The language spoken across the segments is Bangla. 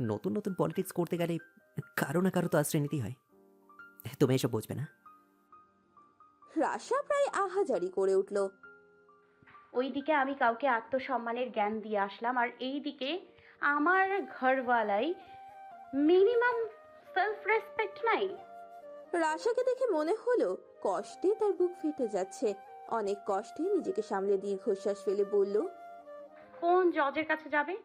নতুন নতুন পলিটিক্স করতে গেলে কারও না কারও তো আশ্রয় নিতেই হয়। তুমি এসব বুঝবে না। রাশা প্রায় আহাজারি করে উঠল। ওইদিকে আমি কাউকে আত্মসম্মানের জ্ঞান দিয়ে আসলাম আর এই দিকে আমার ঘরওয়ালাই মিনিমাম সেলফ রেসপেক্ট নাই। রাশাকে দেখে মনে হলো কষ্টে তার বুক ফেটে যাচ্ছে। অনেক কষ্টে নিজেকে সামলে দীর্ঘশ্বাস ফেলে বলল কোন জজের কাছে যাবে?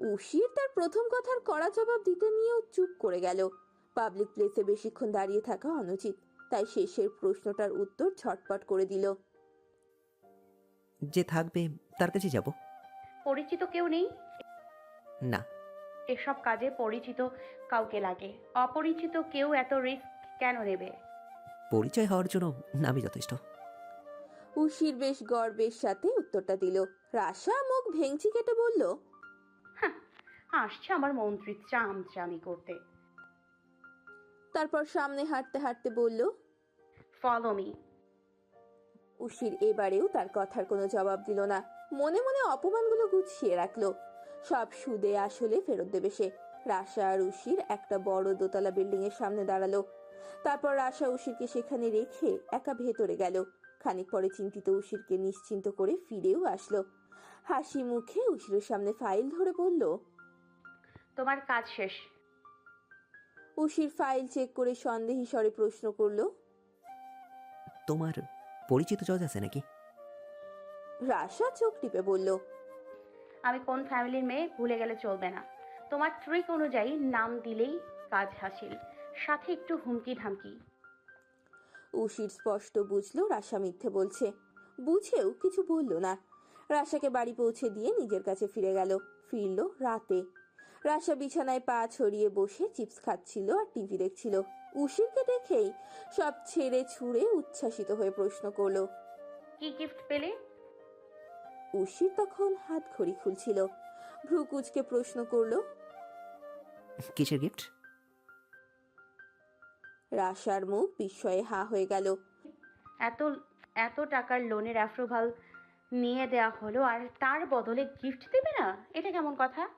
উশির তার প্রথম কথার কড়া জবাব দিতে নিয়েও চুপ করে গেল। পাবলিক প্লেসে বেশিক্ষণ দাঁড়িয়ে থাকা অনুচিত তাই শেষের প্রশ্নটার উত্তর ছটপট করে দিল। যে থাকবে তার কাছে যাব। পরিচিত কেউ নেই? না। এসব কাজে পরিচিত কাউকে লাগে। অপরিচিত কেউ এত রিস্ক কেন নেবে? পরিচয় হওয়ার জন্য নামই যথেষ্ট। উশির বেশ গর্বের সাথে উত্তরটা দিল। রাশা মুখ ভেঙচি কেটে বলল আসছে আমার মন্ত্রী চামচামি করতে। তারপর সামনে হাঁটতে হাঁটতে বলল ফলো মি উশির এবারেও তার কথার কোনো জবাব দিল না। মনে মনে অপমানগুলো গুছিয়ে রাখল। সব সুদে আসলে ফেরত দেবে সে। রাশা আর উশির একটা বড় দোতলা বিল্ডিং এর সামনে দাঁড়াল। তারপর রাশা উশিরকে সেখানে রেখে একা ভেতরে গেল। খানিক পরে চিন্তিত উশিরকে নিশ্চিন্ত করে ফিরেও আসলো। হাসি মুখে উশিরের সামনে ফাইল ধরে বলল তোমার কাজ শেষ। উশির ফাইল চেক করে সন্দেহী স্বরে প্রশ্ন করল তোমার পরিচিত জজ আছে নাকি? রাশা চোখ টিপে বলল আমি কোন ফ্যামিলির মেয়ে ভুলে গেলে চলবে না। তোমার ট্রিক অনুযায়ী নাম দিলেই কাজ হাসিল সাথে একটু হুমকি ধামকি। উশির স্পষ্ট বুঝলো রাশা মিথ্যে বলছে বুঝেও কিছু বলল না। রাশাকে বাড়ি পৌঁছে দিয়ে নিজের কাছে ফিরে গেল। ফিরল রাতে। রাশা বিছানায় পা ছড়িয়ে বসে চিপস খাচ্ছিল আর টিভি দেখছিল। উশিরকে দেখেই সব ছেড়ে ছুঁড়ে উচ্ছ্বাসিত হয়ে প্রশ্ন করল কি গিফট পেলে? উশির তখন হাত ঘড়ি খুলছিল। ভ্রু কুচকে প্রশ্ন করল কিসের গিফট রাশার মুখ বিস্ময়ে হা হয়ে গেল। এত এত টাকার লোনের অ্যাপ্রুভাল নিয়ে দেওয়া হলো আর তার বদলে গিফট দেবে না? এটা কেমন কথা?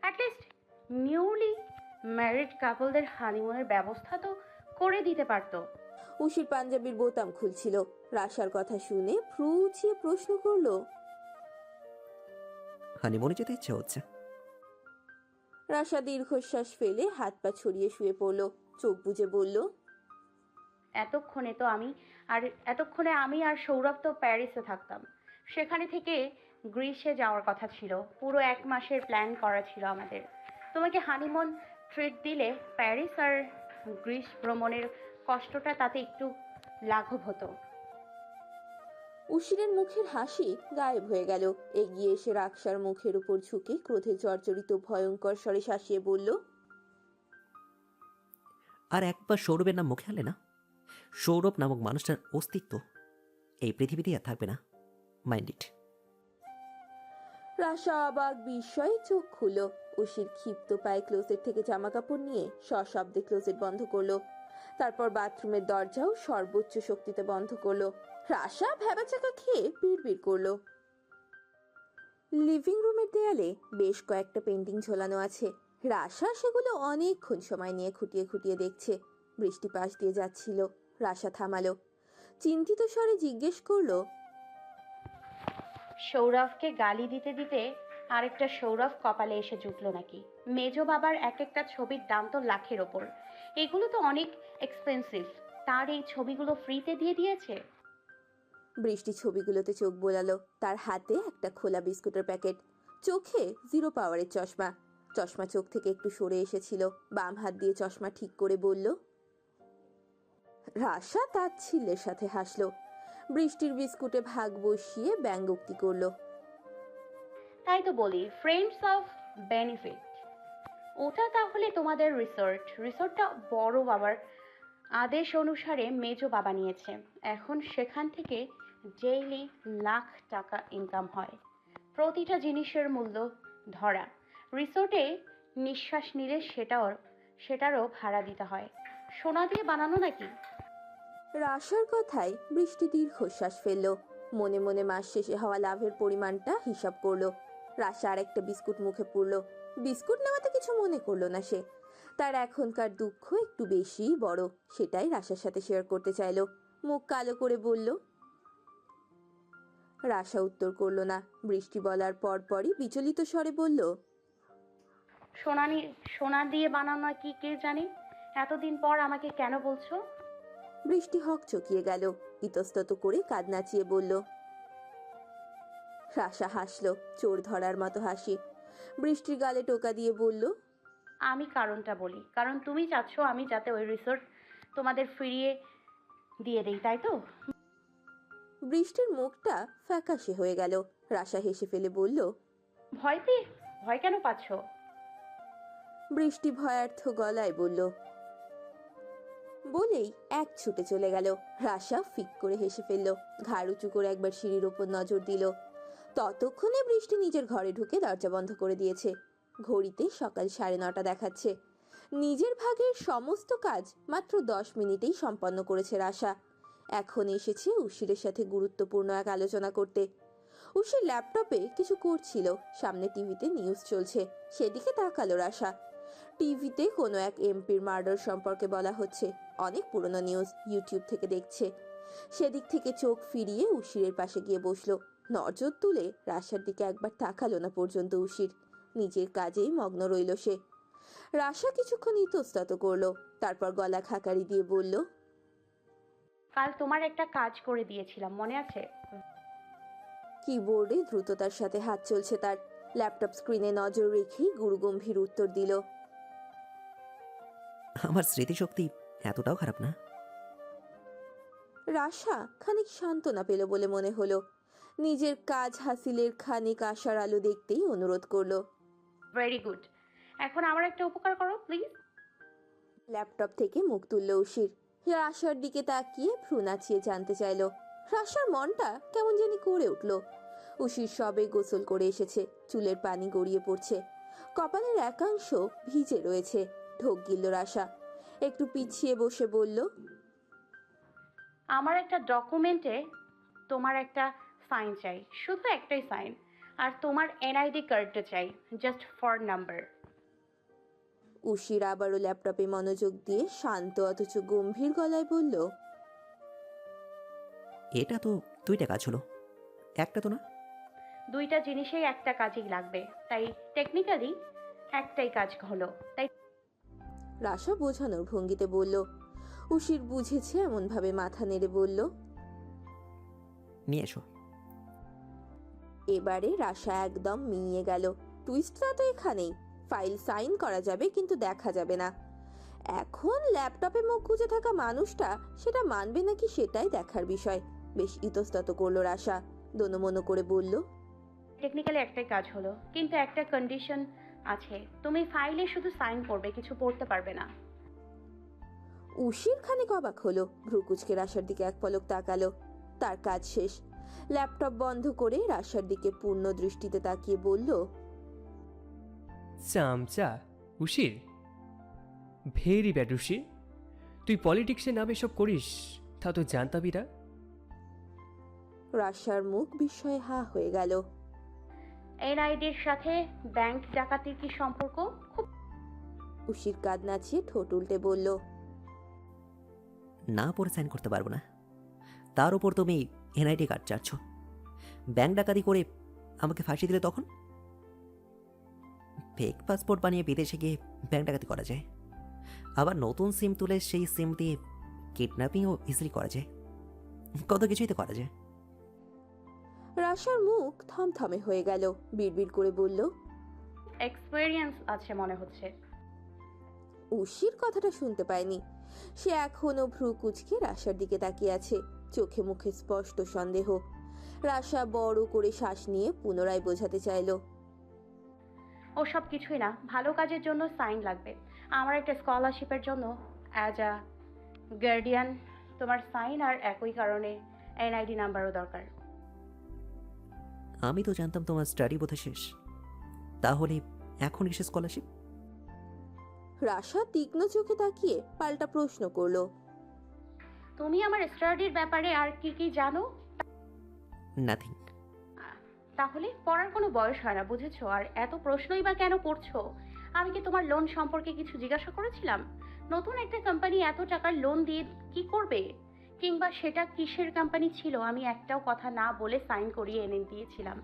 অ্যাটলিস্ট নিউলি ম্যারিড কাপলদের হানিমুনের ব্যবস্থা তো করে দিতে পারতো। উশির পাঞ্জাবির বোতাম খুলছিল। রাশার কথা শুনে ভ্রু উঁচিয়ে প্রশ্ন করল হানিমুনে যেতে ইচ্ছে হচ্ছে। রাশা দীর্ঘশ্বাস ফেলে হাত পা ছড়িয়ে শুয়ে পড়ল। চোখ বুজে বলল এতক্ষণে তো আমি আর এতক্ষণে আমি আর সৌরভ তো প্যারিসে থাকতাম। সেখানে থেকে গ্রিসে যাওয়ার কথা ছিল। পুরো এক মাসের প্ল্যান করা ছিল আমাদের। তোমাকে হানিমুন ট্রিট দিলে প্যারিস আর গ্রিস ভ্রমণের কষ্টটা তাতে একটু লাঘব হতো। উশিরের মুখের হাসি গায়েব হয়ে গেল। এগিয়ে এসে রাক্সার মুখের উপর ঝুঁকে ক্রোধে জর্জরিত ভয়ঙ্কর স্বরে শাসিয়ে বলল আর একবার সৌরভের নাম মুখে আনলে না? সৌরভ নামক মানুষটার অস্তিত্ব এই পৃথিবীতেই আর থাকবে না। মাইন্ড ইট রাশা অবাক বিস্ময়ে চোখ খুলল উশির ক্ষিপ্ত পায়ে ক্লোজেট থেকে জামা কাপড় নিয়ে সশব্দে ক্লোজেট বন্ধ করল। তারপর বাথরুমের দরজাও সর্বোচ্চ শক্তিতে বন্ধ করল। রাশা ভেবাচাকা খেয়ে বিড়বিড় করল। লিভিং রুমের দেয়ালে বেশ কয়েকটা পেন্টিং ঝোলানো আছে। রাশা সেগুলো অনেকক্ষণ সময় নিয়ে খুঁটিয়ে খুঁটিয়ে দেখছে। বৃষ্টি পাশ দিয়ে যাচ্ছিল। রাশা থামালো। চিন্তিত স্বরে জিজ্ঞেস করল সৌরভকে গালি দিতে দিতে আরেকটা সৌরভ কপালে এসে জুটলো নাকি। মেজো বাবার এক একটা ছবির দাম তো লাখের ওপর। এগুলো তো অনেক এক্সপেন্সিভ তার এই ছবিগুলো ফ্রিতে দিয়ে দিয়েছে? বৃষ্টি ছবিগুলোতে চোখ বোলালো। তার হাতে একটা খোলা বিস্কুটের প্যাকেট। চোখে জিরো পাওয়ারের চশমা। চশমা চোখ থেকে একটু সরে এসেছিল। বাম হাত দিয়ে চশমা ঠিক করে বলল, রাশা তার ছিলের সাথে হাসলো। বৃষ্টির বিস্কুটে ভাগ বসিয়ে ব্যঙ্গোক্তি করল। তাই তো বলি ফ্রেন্ডস অফ বেনিফিট ওটা তাহলে তোমাদের রিসোর্ট রিসোর্টটা বড় বাবার আদেশ অনুসারে মেজো বাবা নিয়েছে। এখন সেখান থেকে ডেইলি লাখ টাকা ইনকাম হয়। প্রতিটা জিনিসের মূল্য ধরা। রিসোর্টে নিঃশ্বাস নিলে সেটাও সেটারও ভাড়া দিতে হয়। সোনা দিয়ে বানানো নাকি? রাশার কথায় বৃষ্টি দীর্ঘশ্বাস ফেলল। মনে মনে মাস শেষে হওয়া লাভের পরিমাণটা হিসাব করল। রাশা আর একটা বিস্কুট মুখে পুরল বিস্কুট নেওয়াতে কিছু মনে করল না সে। তার এখনকার দুঃখ একটু বেশিই বড়, সেটাই রাশার সাথে শেয়ার করতে চাইলো। মুখ কালো করে বলল, রাশা উত্তর করল না। বৃষ্টি বলার পরপরই বিচলিত স্বরে বলল, সোনানি, সোনা দিয়ে বানানো কি কে জানে? এতদিন পর আমাকে কেন বলছো? বৃষ্টি হক চকিয়ে গেল। ইতস্তত করে কাঁদ নাচিয়ে বলল রাশা হাসলো চোর ধরার মতো হাসি। বৃষ্টির গালে টোকা দিয়ে বলল আমি কারণটা বলি কারণ তুমি চাচ্ছ আমি যাতে ওই রিসোর্ট তোমাদের ফিরিয়ে দিয়ে দেই তাই তো? বৃষ্টির মুখটা ফ্যাকাশে হয়ে গেল। রাশা হেসে ফেলে বলল ভয় পেয়ে ভয় কেন পাচ্ছ? বৃষ্টি ভয়ার্থ গলায় বলল বলেই এক ছুটে চলে গেল। রাশা ফিক করে হেসে ফেলল। ঘাড় উঁচু করে একবার সিঁড়ির ওপর নজর দিল। ততক্ষণে বৃষ্টি নিজের ঘরে ঢুকে দরজা বন্ধ করে দিয়েছে। ঘড়িতে সকাল সাড়ে নটা দেখাচ্ছে। নিজের ভাগের সমস্ত কাজ মাত্র দশ মিনিটেই সম্পন্ন করেছে রাশা। এখন এসেছে উশিরের সাথে গুরুত্বপূর্ণ এক আলোচনা করতে। উশির ল্যাপটপে কিছু করছিল। সামনে টিভিতে নিউজ চলছে। সেদিকে তাকালো রাশা। টিভিতে কোনো এক এমপির মার্ডার সম্পর্কে বলা হচ্ছে। অনেক পুরনো নিউজ ইউটিউব থেকে দেখছে। সেদিক থেকে চোখ ফিরিয়ে উশিরের পাশে গিয়ে বসল। নজর তুলে রাশার দিকে একবার তাকালো না পর্যন্ত উশির। নিজের কাজেই মগ্ন রইল সে। রাশা কিছুক্ষণ ইতস্তত করল তারপর গলা খাকারি দিয়ে বলল কাল তোমার একটা কাজ করে দিয়েছিলাম মনে আছে? কিবোর্ডে দ্রুততার সাথে হাত চলছে তার। ল্যাপটপ স্ক্রিনে নজর রেখেই গুরুগম্ভীর উত্তর দিল আমার স্মৃতিশক্তি এতটাও খারাপ না। রাশা খানিক সান্ত্বনা পেল বলে মনে হলো। নিজের কাজ হাসিলের খানিক আশার আলো দেখতেই অনুরোধ করল। ভেরি গুড এখন আমার একটা উপকার করো প্লিজ ল্যাপটপ থেকে মুখ তুলল উশির রাশার দিকে তাকিয়ে ভ্রু নাচিয়ে জানতে চাইলো। রাশার মনটা কেমন জানি করে উঠল। উশির সবে গোসল করে এসেছে চুলের পানি গড়িয়ে পড়ছে। কপালের একাংশ ভিজে রয়েছে ঢোক গিলল রাশা। একটু পিছিয়ে বসে বলল আমার একটা ডকুমেন্টে তোমার একটা সাইন চাই শুধু একটাই সাইন আর তোমার এনআইডি কার্ডটা চাই জাস্ট ফর নাম্বার উশির আবারও ল্যাপটপে মনোযোগ দিয়ে শান্ত অথচ গম্ভীর গলায় বলল এটা তো দুইটা কাজ হলো একটা তো না? দুইটা জিনিসেই একটা কাজেই লাগবে তাই টেকনিক্যালি একটাই কাজ হলো তাই রাশা বোঝানোর ভঙ্গিতে বলল উশির বুঝেছে এমন ভাবে মাথা নেড়ে বলল। নিয়ে এসো। এবারে রাশা একদম মিইয়ে গেল। টুইস্টটা তো এখানেই। ফাইল সাইন করা যাবে কিন্তু দেখা যাবে না। এখন ল্যাপটপে মুখ গুজে থাকা মানুষটা সেটা মানবে নাকি সেটাই দেখার বিষয়। বেশ ইতস্তত করল রাশা দোনমনো করে বলল টেকনিক্যালি একটাই কাজ হলো কিন্তু একটা কন্ডিশন আছে। তুমি ফাইলে শুধু সাইন করবে কিছু পড়তে পারবে না। উশির খানিক অবাক হলো। ভ্রুকুচকে রাশার দিকে এক পলক তাকালো। তার কাজ শেষ। ল্যাপটপ বন্ধ করে রাশার দিকে পূর্ণ দৃষ্টিতে তাকিয়ে বলল চামচা উশির। Very bad উশির। তুই পলিটিক্সের নামে সব করিস তা তো জানতাবি না। রাশার মুখ বিস্ময়ে হা হয়ে গেল। এনআইডির সাথে ব্যাংক ডাকাতির কি সম্পর্ক? খুব উশির কাঁদ নাচিয়ে ঠোঁট উল্টে বলল না পরে সাইন করতে পারব না। তার উপর তুমি এনআইডি কার্ড চাচ্ছ। ব্যাংক ডাকাতি করে আমাকে ফাঁসি দিলে তখন? ফেক পাসপোর্ট বানিয়ে বিদেশে গিয়ে ব্যাংক ডাকাতি করা যায়। আবার নতুন সিম তুলে সেই সিম দিয়ে কিডন্যাপিংও ইজিলি করা যায়। কত কিছুই তো করা যায়। রাশার মুখ থমথমে হয়ে গেল। বিড়বিড় করে বলল এক্সপেরিয়েন্স আছে মনে হচ্ছে। উশির কথাটা শুনতে পায়নি। সে এখনও ভ্রু কুচকে রাশার দিকে তাকিয়ে আছে। চোখে মুখে স্পষ্ট সন্দেহ। রাশা বড় করে শ্বাস নিয়ে পুনরায় বোঝাতে চাইলো ও সব কিছুই না ভালো কাজের জন্য সাইন লাগবে। আমার একটা স্কলারশিপের জন্য অ্যাজ আ গার্ডিয়ান তোমার সাইন আর একই কারণে এনআইডি নাম্বারও দরকার। আমি তো জানতাম তোমার স্টাডি বোধ শেষ। তাহলে এখন কিসে স্কলারশিপ রাশা তীক্ষ্ণ চোখে তাকিয়ে পাল্টা প্রশ্ন করল। তুমি আমার স্টাডির ব্যাপারে আর কি কি জানো? নাথিং তাহলে পড়ার কোনো বয়স হয় না বুঝেছ? আর এত প্রশ্নই বা কেন করছ? আমি কি তোমার লোন সম্পর্কে কিছু জিজ্ঞাসা করেছিলাম? নতুন একটা কোম্পানি এত টাকার লোন দিয়ে কি করবে? কিংবা সেটা কিসের কোম্পানি ছিল আমি একটাও কথা না বলে সাইন করিয়ে এনে দিয়েছিলাম।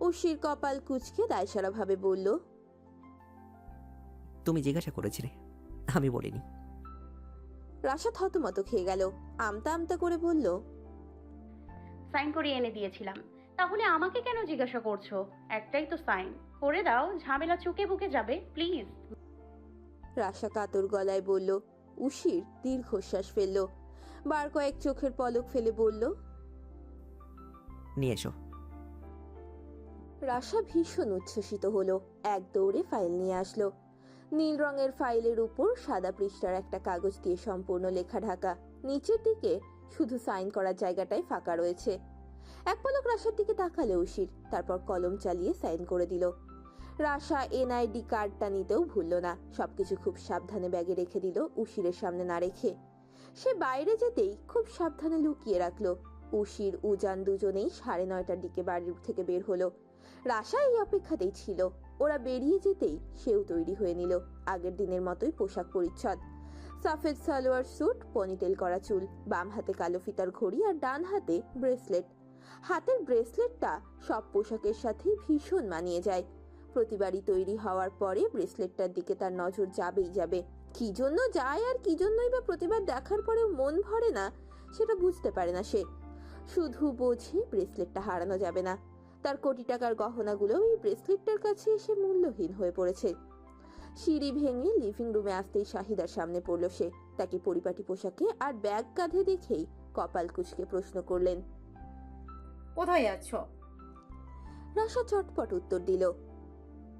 উশির কপাল কুচকে দায়সারা ভাবে বলল তুমি জিজ্ঞাসা করেছিলে আমি বলিনি। রাশা থতমত খেয়ে গেল আমতা আমতা করে বলল সাইন করিয়ে এনে দিয়েছিলাম। তাহলে আমাকে কেন জিজ্ঞাসা করছ? একটাই তো সাইন করে দাও ঝামেলা চুকে বুকে যাবে প্লিজ রাশা কাতর গলায় বলল উশির দীর্ঘশ্বাস ফেলল বার কয়েক চোখের পলক ফেলে বলল নিয়ে এসো। রাশা ভীষণ উচ্ছ্বসিত হলো। এক দৌড়ে ফাইল নিয়ে আসলো। নীল রঙের ফাইলের উপর সাদা পৃষ্ঠার একটা কাগজ দিয়ে সম্পূর্ণ লেখা ঢাকা। নিচের দিকে শুধু সাইন করার জায়গাটাই ফাঁকা রয়েছে। এক পলক রাশার দিকে তাকালে উশির তারপর কলম চালিয়ে সাইন করে দিল। রাশা এনআইডি কার্ডটা নিতেও ভুলল না। সবকিছু খুব সাবধানে ব্যাগে রেখে দিল উশিরের সামনে না রেখে। সে বাইরে যেতেই খুব সাবধানে লুকিয়ে রাখল। উশির উজান দুজনেই সাড়ে নয়টার দিকে বাড়ির থেকে বের হলো। রাশা এই অপেক্ষাতেই ছিল। ওরা বেরিয়ে যেতেই সেও তৈরি হয়ে নিল আগের দিনের মতোই পোশাক পরিচ্ছদ। সাফেদ সালোয়ার স্যুট, পনিটেল করা চুল, বাম হাতে কালো ফিতার ঘড়ি আর ডান হাতে ব্রেসলেট। হাতের ব্রেসলেটটা সব পোশাকের সাথে ভীষণ মানিয়ে যায়। প্রতিবারই তৈরি হওয়ার পরে ব্রেসলেটটার দিকে তার নজর যাবেই যাবে। কি জন্য যায় আর কি জন্যই বা প্রতিবার দেখার পরেও মন ভরে না সেটা বুঝতে পারে না সে। শুধু বোঝে ব্রেসলেটটা হারানো যাবে না। তার কোটি টাকার গহনাগুলো এই ব্রেসলেটটার কাছে এসে মূল্যহীন হয়ে পড়েছে। সিঁড়ি ভেঙে লিভিং রুমে আসতেই শাহিদার সামনে পড়ল সে। তাকে পরিপাটি পোশাকে আর ব্যাগ কাঁধে দেখেই কপাল কুচকে প্রশ্ন করলেন কোথায় যাচ্ছ রাশা চটপট উত্তর দিল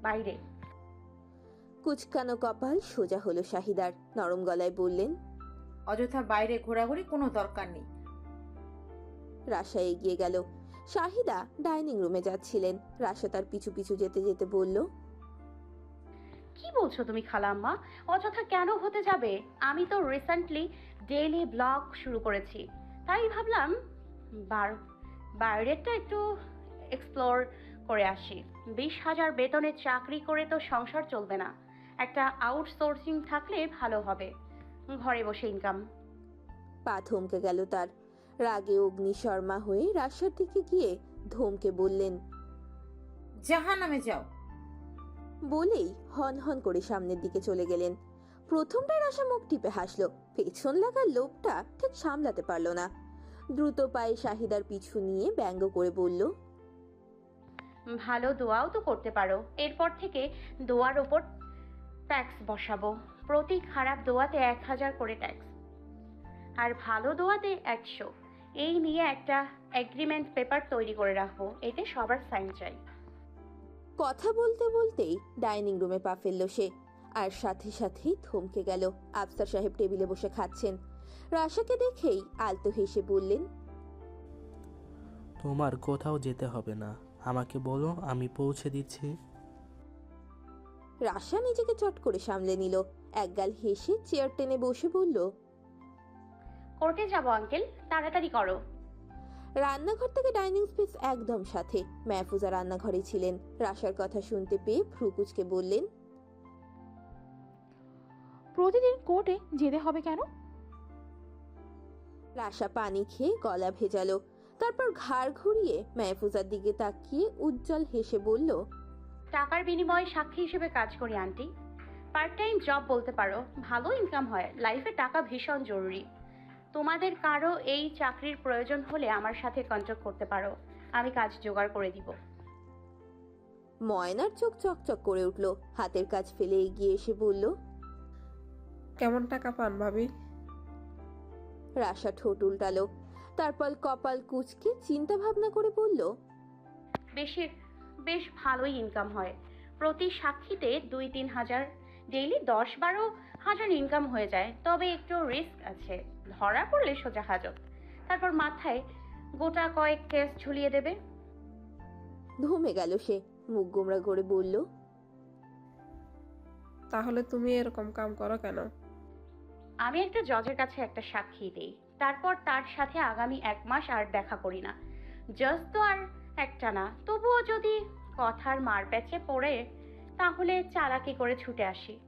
বাইরে। কুচকানো কপাল সোজা হলো শাহিদার। নরম গলায় বললেন অযথা বাইরে ঘোরাঘুরি কোনো দরকার নেই। রাশা এগিয়ে গেল। শাহিদা ডাইনিং রুমে যাচ্ছিলেন। রাশা তার পিছু পিছু যেতে যেতে বলল কি বলছো তুমি খালাম্মা? অযথা কেন হতে যাবে? আমি তো রিসেন্টলি ডেইলি ব্লগ শুরু করেছি। তাই ভাবলাম বার বাইরেটা একটু এক্সপ্লোর করে আসি। বিশ হাজার বেতনের চাকরি করে তো সংসার চলবে না। একটা আউটসোর্সিং থাকলে ভালো হবে। ঘরে বসে ইনকাম পা থমকে গেল তার। রাগে অগ্নি শর্মা হয়ে রাশার দিকে গিয়ে ধমকে বললেন জাহা নামে যাও। বলেই হন হন করে সামনের দিকে চলে গেলেন। প্রথমটায় রাশা মুখ টিপে হাসলো পেছন লাগার লোভটা ঠিক সামলাতে পারল না। দ্রুত পায়ে শাহিদার পিছু নিয়ে ব্যঙ্গ করে বলল ভালো দোয়াও তো করতে পারো। এরপর থেকে দোয়ার ওপর ট্যাক্স বসাবো। প্রতি খারাপ দোয়াতে এক হাজার করে ট্যাক্স। আর ভালো দোয়াতে একশো। এই নিয়ে একটা এগ্রিমেন্ট পেপার তৈরি করে রাখব। এতে সবার সাইন চাই। কথা বলতে বলতেই ডাইনিং রুমে পা ফেলল সে। আর সাথে সাথেই থমকে গেল আফসার সাহেব টেবিলে বসে খাচ্ছেন। রাশাকে দেখেই আলতো হেসে বললেন তোমার কোথাও যেতে হবে না। আমাকে বলো আমি পৌঁছে দিচ্ছি। রাশা নিজেকে চট করে সামলে নিল। একগাল হেসে চেয়ার টেনে বসে বলল কোর্টে যাব আঙ্কেল। তাড়াতাড়ি করো। রান্নাঘর থেকে ডাইনিং স্পেস একদম সাথে মেহফুজা রান্নাঘরে ছিলেন। রাশার কথা শুনতে পেয়ে ভ্রুকুচকে বললেন প্রতিদিন কোর্টে যেতে হবে কেন? রাশা পানি খেয়ে গলা ভেজালো। তারপর ঘাড় ঘুরিয়ে মেহফুজার দিকে তাকিয়ে উজ্জ্বল হেসে বলল টাকার বিনিময়ে সাক্ষী হিসেবে কাজ করি আন্টি। পার্ট টাইম জব বলতে পারো ভালো ইনকাম হয়। লাইফে টাকা ভীষণ জরুরি। তোমাদের কারও এই চাকরির প্রয়োজন হলে আমার সাথে কন্ট্যাক্ট করতে পারো। আমি কাজ জোগাড় করে দিব। ময়নার চোখ চকচক করে উঠল। হাতের কাজ ফেলে এগিয়ে এসে বলল কেমন টাকা পান ভাবি? রাশা ঠোঁট উল্টালো। তারপর কপাল কুচকে চিন্তা ভাবনা করে বলল বেশি বেশ ভালোই ইনকাম হয়। প্রতি সাক্ষীতে দুই তিন হাজার ডেইলি দশ বারো হাজার ইনকাম হয়ে যায়। তবে একটু রিস্ক আছে। ধরা পড়লে সোজা হাজত। তারপর মাথায় গোটা কয়েক কেস ঝুলিয়ে দেবে। ধমে গেল সে। মুখ গোমরা করে বলল তাহলে তুমি এরকম কাম করো কেন? আমি একটা জজের কাছে একটা সাক্ষী দিই। তারপর তার সাথে আগামী এক মাস আর দেখা করি না। জজ তো আর একটা না। তবুও যদি কথার মার প্যাচে পড়ে তাহলে চালাকি করে ছুটে আসি।